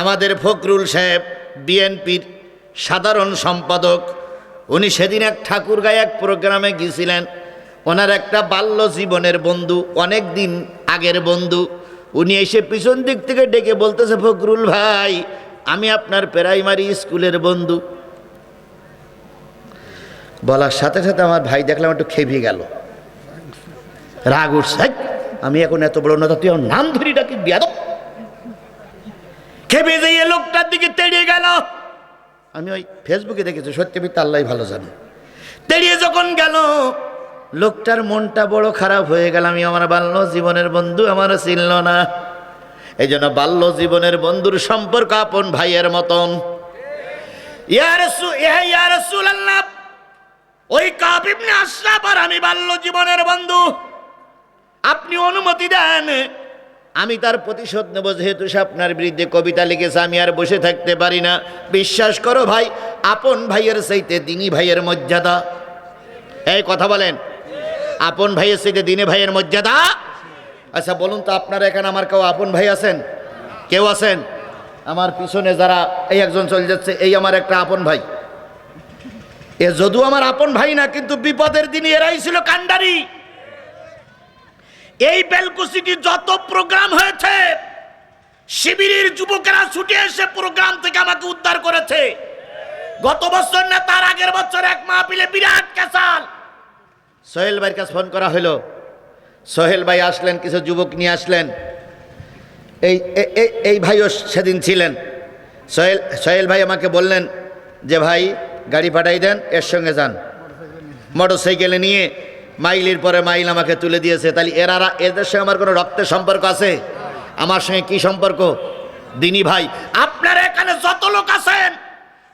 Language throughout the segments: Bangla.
আমাদের ফখরুল সাহেব, বিএনপির সাধারণ সম্পাদক, উনি সেদিন এক ঠাকুরগাঁয়ে এক প্রোগ্রামে গিয়েছিলেন। ওনার একটা বাল্য জীবনের বন্ধু, অনেক দিন আগের বন্ধু। উনি এসে পিছন দিক থেকে ডেকে বলতেছে, ফখরুল ভাই, আমি আপনার প্রাইমারি স্কুলের বন্ধু। বলার সাথে সাথে আমার ভাই দেখলাম একটু খেপিয়ে গেল। রাগ উঠছে আমি এখন এত বড় নেতা, তুই আমার নাম ধরি ডাকি বিয়াদ খেপে যেয়ে লোকটার দিকে তেড়িয়ে গেল। আমি ওই ফেসবুকে দেখেছি সত্যি মিথ্যা আল্লাহ ভালো জানে। তেড়িয়ে যখন গেল লোকটার মনটা বড় খারাপ হয়ে গেল। আমি আমার বাল্য জীবনের বন্ধু আমারও চিনল না। এই জন্য বাল্য জীবনের বন্ধুর সম্পর্ক আপন ভাইয়ের মতন। ওই কাবিবনে আশরাফ আর আমি বাল্য জীবনের বন্ধু। আপনি অনুমতি দেন আমি তার প্রতিশোধ নেব যেহেতু সে আপনার বিরুদ্ধে কবিতা লিখেছে, আমি আর বসে থাকতে পারি না। বিশ্বাস করো ভাই, আপন ভাইয়ের চাইতে দিনী ভাইয়ের মর্যাদা। এই কথা বলেন। আপন ভাইয়ের চাইতে দিনে ভাইয়ের মর্যাদা? আচ্ছা বলুন তো আপনারা এখানে আমার কেউ আপন ভাই আছেন? কেউ আছেন? আমার পিছনে যারা এই একজন চলে যাচ্ছে, এই আমার একটা আপন ভাই। এ যদিও আমার আপন ভাই না, কিন্তু বিপদের দিনে এরাই ছিল কান্ডারি এই বেলকুসিটি যত প্রোগ্রাম হয়েছে, শিবিরের যুবকেরা ছুটে এসে প্রোগ্রাম থেকে আমাকে উদ্ধার করেছে। গত বছর না, তার আগের বছর এক মাহফিলে বিরাট কেসাল সোহেল ভাইয়ের কাছে ফোন করা হলো। সোহেল ভাই আসলেন, কিছু যুবক নিয়ে আসলেন। এই এই ভাইও সেদিন ছিলেন। সোহেল সোহেল ভাই আমাকে বললেন যে, ভাই, গাড়ি পাঠাই দেন, এর সঙ্গে যান। মোটর সাইকেলে নিয়ে মাইলের পরে মাইল আমাকে তুলে দিয়েছে। তাহলে এরা এদের সঙ্গে আমার কোনো রক্তের সম্পর্ক আছে? আমার সঙ্গে কি সম্পর্ক? দিনী ভাই, আপনারা এখানে যত লোক আছেন,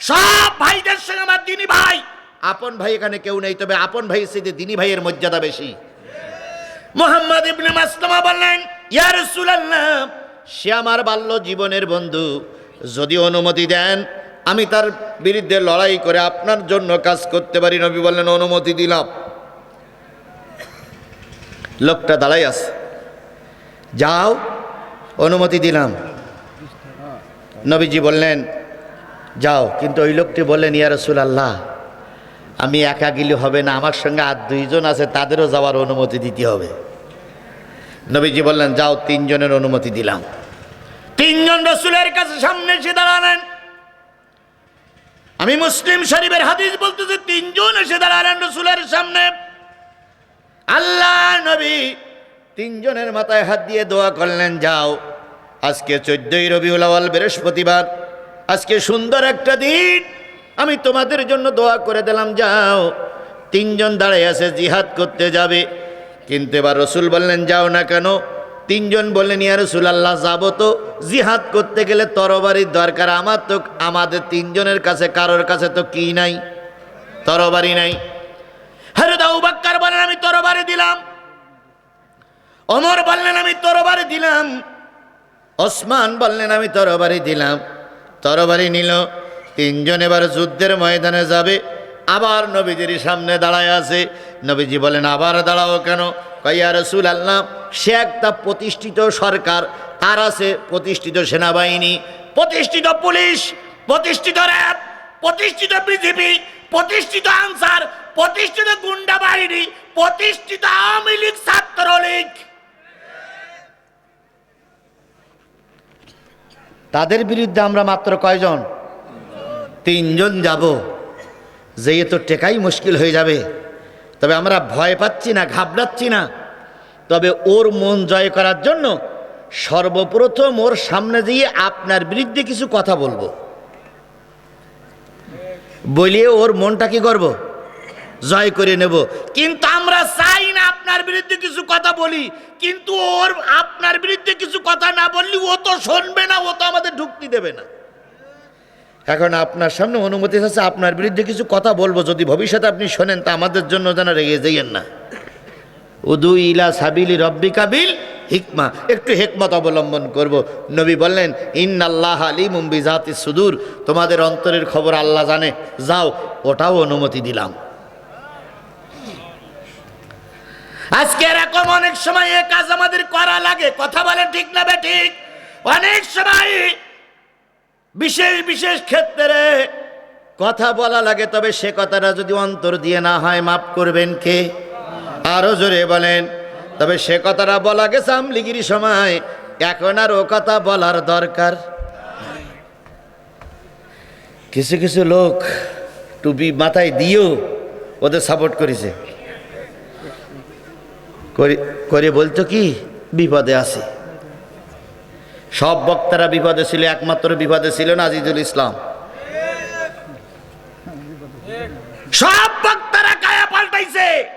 সব ভাইদের সঙ্গে আমার দিনী ভাই। আপন ভাই এখানে কেউ নেই, তবে আপন ভাই সাথে দিনী ভাইয়ের মর্যাদা বেশি। মোহাম্মদ ইবনে মাসলামা বললেন, ইয়া রাসূলুল্লাহ, সে আমার বাল্য জীবনের বন্ধু। যদি অনুমতি দেন, আমি তার বিরুদ্ধে লড়াই করে আপনার জন্য কাজ করতে পারি। নবী বললেন, অনুমতি দিলাম। লোকটা দাঁড়াই আছে। যাও, অনুমতি দিলাম। নবীজি বললেন, যাও, কিন্তু ওই লোকটি বললেন, ইয়া রসুল আল্লাহ আমি একা গেলে হবে না, আমার সঙ্গে আর দুইজন আছে, তাদেরও যাওয়ার অনুমতি দিতে হবে। নবীজি বললেন, যাও, তিনজনের অনুমতি দিলাম। তিনজন রসুলের কাছে সামনে এসে দাঁড়ালেন। আমি মুসলিম শরীফের হাদিস বলতেছি, তিনজন এসে দাঁড়ালেন রসুলের সামনে। আল্লাহ নবী, তিনজনের মাথায় হাত দিয়ে দোয়া করলেন, যাও। আজকে চোদ্দই রবিউল আওয়াল বৃহস্পতিবার। আজকে সুন্দর একটা দিন। আমি তোমাদের জন্য দোয়া করে দিলাম, যাও। তিনজন দাঁড়ায় আছে, জিহাদ করতে যাবে। কিন্তু এবার রসুল বললেন, যাও না কেন? তিনজন বললেন, ইয়া রসুল আল্লাহ যাব তো। জিহাদ করতে গেলে তরবারির দরকার। আমার তো, আমাদের তিনজনের কাছে, কারোর কাছে তো কি নাই? তরবারি নাই। হরে দাউ বাক্কার বলেন, আমি তরবারি দিলাম। অমর বললেন, আমি তরবারি দিলাম। ওসমান বললেন, আমি তরবারি দিলাম। তরবারি নিল। তিনজন এবার যুদ্ধের ময়দানে যাবে। আবার নবীজির সামনে দাঁড়ায় আছে। নবীজি বলেন, আবার দাঁড়াও কেন? কইয়া রসুল আল্লাহ সে একটা প্রতিষ্ঠিত সরকার। তার আছে প্রতিষ্ঠিত সেনাবাহিনী, প্রতিষ্ঠিত পুলিশ, প্রতিষ্ঠিত র্যাব, প্রতিষ্ঠিত বিজেপি প্রতিষ্ঠিত আনসার প্রতিষ্ঠিত গুন্ডা বাহিনী, প্রতিষ্ঠিত আওয়ামী লীগ ছাত্রলীগ। তাদের বিরুদ্ধে আমরা মাত্র কয়জন? তিনজন যাব। যেয়ে তো টেকাই মুশকিল হয়ে যাবে, তবে আমরা ভয় পাচ্ছি না, ঘাবড়াচ্ছি না। তবে ওর মন জয় করার জন্য সর্বপ্রথম ওর সামনে দিয়ে আপনার বিরুদ্ধে কিছু কথা বলব। বলিয়ে ওর মনটা কি করব? জয় করে নেব। কিন্তু আমরা চাই না আপনার বিরুদ্ধে কিছু কথা বলি। কিন্তু ওর আপনার বিরুদ্ধে কিছু কথা না বললি, ও তো শুনবে না, ও তো আমাদের ঢুকতে দেবে না। এখন আপনার সামনে অনুমতি আছে আপনার বিরুদ্ধে কিছু কথা বলব। যদি ভবিষ্যতে আপনি শোনেন, তা আমাদের জন্য যেন রেগে যাইয়েন না। উদু ইলা সাবিলি রব্বি কাবিল হিকমা। একটু হেকমত অবলম্বন করব। নবী বললেন ইন আল্লাহ আলী মুম্বি জাতি সুদূর। তোমাদের অন্তরের খবর আল্লাহ জানে। যাও, ওটাও অনুমতি দিলাম। আজকে এরকম অনেক সময় এ কাজ আমাদের করা লাগে। কথা বলে ঠিক না ঠিক? অনেক সময় বিশেষ বিশেষ ক্ষেত্রে কথা বলা লাগে, তবে সে কথাটা যদি অন্তর দিয়ে না হয়, মাফ করবেন কে? আরও জোরে বলেন। তবে সে কথাটা বলা গেছে আমলিগিরি সময়। এখন আর ও কথা বলার দরকার। কিছু কিছু লোক টুপি মাথায় দিয়েও ওদের সাপোর্ট করেছে। করে- করে বলতো কি? বিপদে আছে। সব বক্তারা বিপদে ছিল একমাত্র বিপদে ছিল না আজিজুল ইসলাম। সব বক্তারা কায়া পাল্টাইছে।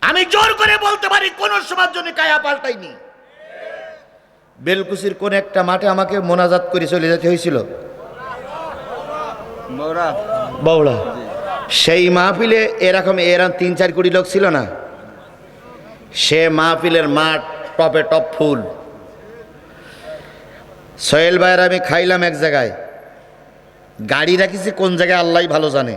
আমি জোর করে বলতে পারি কোন সময় জন্য কায়া পাল্টাইনি বেলকুচির কোন একটা মাঠে আমাকে মোনাজাত করে চলে যেতে হয়েছিল। বৌড়া সেই মাহফিলে এরকম এরকম তিন চার কোটি লোক ছিল না। সে মাহফিলের মাঠ টপে টপ ফুল। সোহেল ভাইয়ের আমি খাইলাম এক জায়গায়। গাড়ি রাখিছি কোন জায়গায় আল্লাহ ভালো জানে।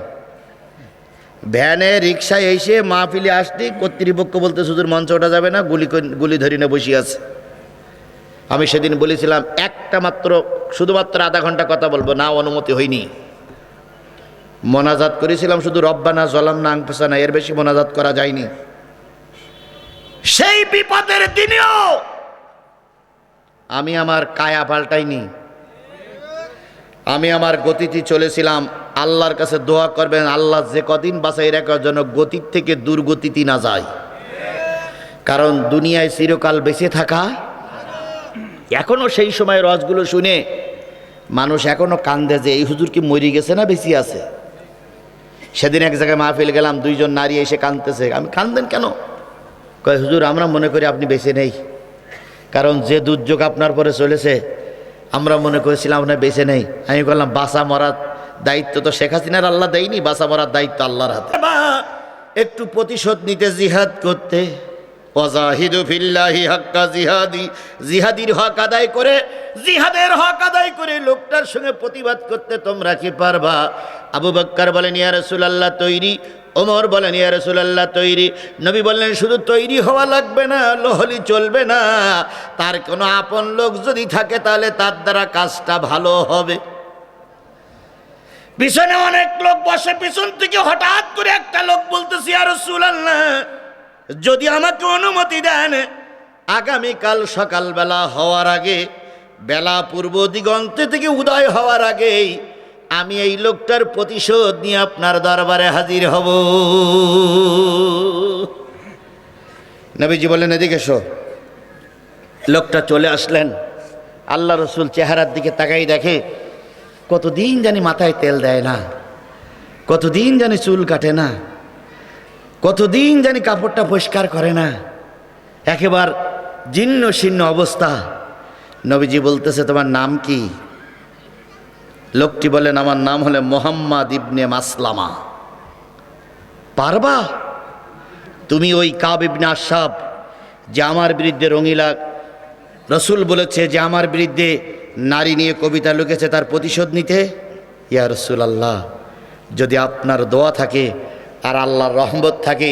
ভ্যানে রিক্সায় এসে মাহফিলে আসতে কর্তৃপক্ষ বলতে শুধু মঞ্চ ওঠা যাবে না, গুলি গুলি ধরি না বসে আছে। আমি সেদিন বলেছিলাম, একটা মাত্র, শুধুমাত্র আধা ঘণ্টা কথা বলব, না অনুমতি হয়নি। মোনাজাত করেছিলাম, শুধু রব্বানা জলাম না আংপেসা না, এর বেশি মোনাজাত করা যায়নি। সেই বিপদের দিনেও আমি আমার কায়া পাল্টাইনি। আমি আমার গতিতে চলেছিলাম, আল্লাহর কাছে দোয়া করবেন, আল্লাহ যে কদিন বাঁচাই রাখার জন্য গতির থেকে দুর্গতিতে না যায়। কারণ দুনিয়ায় চিরকাল বেঁচে থাকা। এখনও সেই সময় রসগুলো শুনে মানুষ এখনও কান্দে যে, এই হুজুর কি মরি গেছে না বেশি আছে? সেদিন এক জায়গায় মাহফিল গেলাম দুইজন নারী এসে কাঁদতেছে। আমি কাঁদেন কেন? কয় হুজুর আমরা মনে করি আপনি বেঁচে নেই। কারণ যে দুর্যোগ আপনার পরে চলেছে আমরা মনে করেছিলাম আপনার বেঁচে নেই। আমি বললাম বাসা মরার দায়িত্ব তো শেখ হাসিনার আল্লাহ দেয়নি বাসা মরার দায়িত্ব আল্লাহর হাতে। একটু প্রতিশোধ নিতে জিহাদ করতে। ওয়াজাহিদু ফিল্লাহি হাক্কা জিহাদি, জিহাদির হক আদায় করে, জিহাদের হক আদায় করে লোকটার সঙ্গে প্রতিবাদ করতে তোমরা কি পারবা? আবু বক্কর বলেন, ইয়া রাসূলুল্লাহ, তৈরি। ওমর বলেন, ইয়া রাসূলুল্লাহ, তৈরি। নবী বললেন, শুধু তৈরি হওয়া লাগবে না, লোহলি চলবে না। তার কোনো আপন লোক যদি থাকে, তাহলে তার দ্বারা কাজটা ভালো হবে। পিছনে অনেক লোক বসে, পিছন থেকে হঠাৎ করে একটা লোক বলতেছি আর সুলাল্লাহ যদি আমাকে অনুমতি দেন, আগামীকাল সকালবেলা হওয়ার আগে, বেলা পূর্ব দিগন্তে থেকে উদয় হওয়ার আগেই, আমি এই লোকটার প্রতিশোধ নিয়ে আপনার দরবারে হাজির হব। নবীজি বললেন, এদিকে এসো। লোকটা চলে আসলেন। আল্লাহ রসুল চেহারার দিকে তাকাই দেখে, কতদিন জানি মাথায় তেল দেয় না, কতদিন জানি চুল কাটে না। কতদিন জানি কাপড়টা পরিষ্কার করে না। একেবার জীর্ণ শীর্ণ অবস্থা। নবীজি বলতেছে, তোমার নাম কি? লোকটি বলেন আমার নাম হলে মোহাম্মদ ইবনে মাসলামা। পারবা? তুমি ওই কাব ইবনে আশাব যে আমার বিরুদ্ধে রঙিলা রসুল বলেছে, যে আমার বিরুদ্ধে নারী নিয়ে কবিতা লুকেছে তার প্রতিশোধ নিতে? ইয়া রসুল আল্লাহ যদি আপনার দোয়া থাকে আর আল্লাহর রহমত থাকে,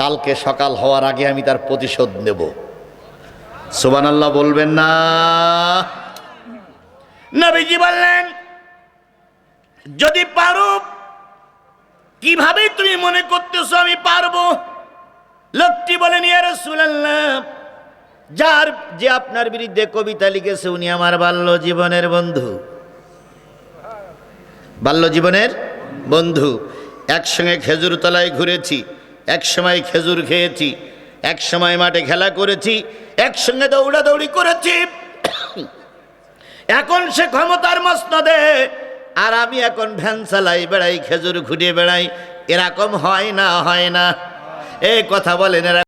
কালকে সকাল হওয়ার আগে আমি তার প্রতিশোধ নেব। সুবান আল্লাহ বলবেন না। নবীজি বললেন, যদি পারো কীভাবে তুমি মনে করতেছো আমি পারব? লোকটি বলেন, ইয়া রাসূলুল্লাহ, যার যে আপনার বিরুদ্ধে কবিতা লিখেছে উনি আমার বাল্য জীবনের বন্ধু। বাল্য জীবনের বন্ধু। একসঙ্গে খেজুর তলায় ঘুরেছি, একসময় খেজুর খেয়েছি এক সময় মাঠে খেলা করেছি, একসঙ্গে দৌড়াদৌড়ি করেছি। এখন সে ক্ষমতার মসনদে, আর আমি এখন ভ্যান চালাই বেড়াই, খেজুর ঘুরে বেড়াই, এরকম হয় না হয় না। এই কথা বলেন এরা।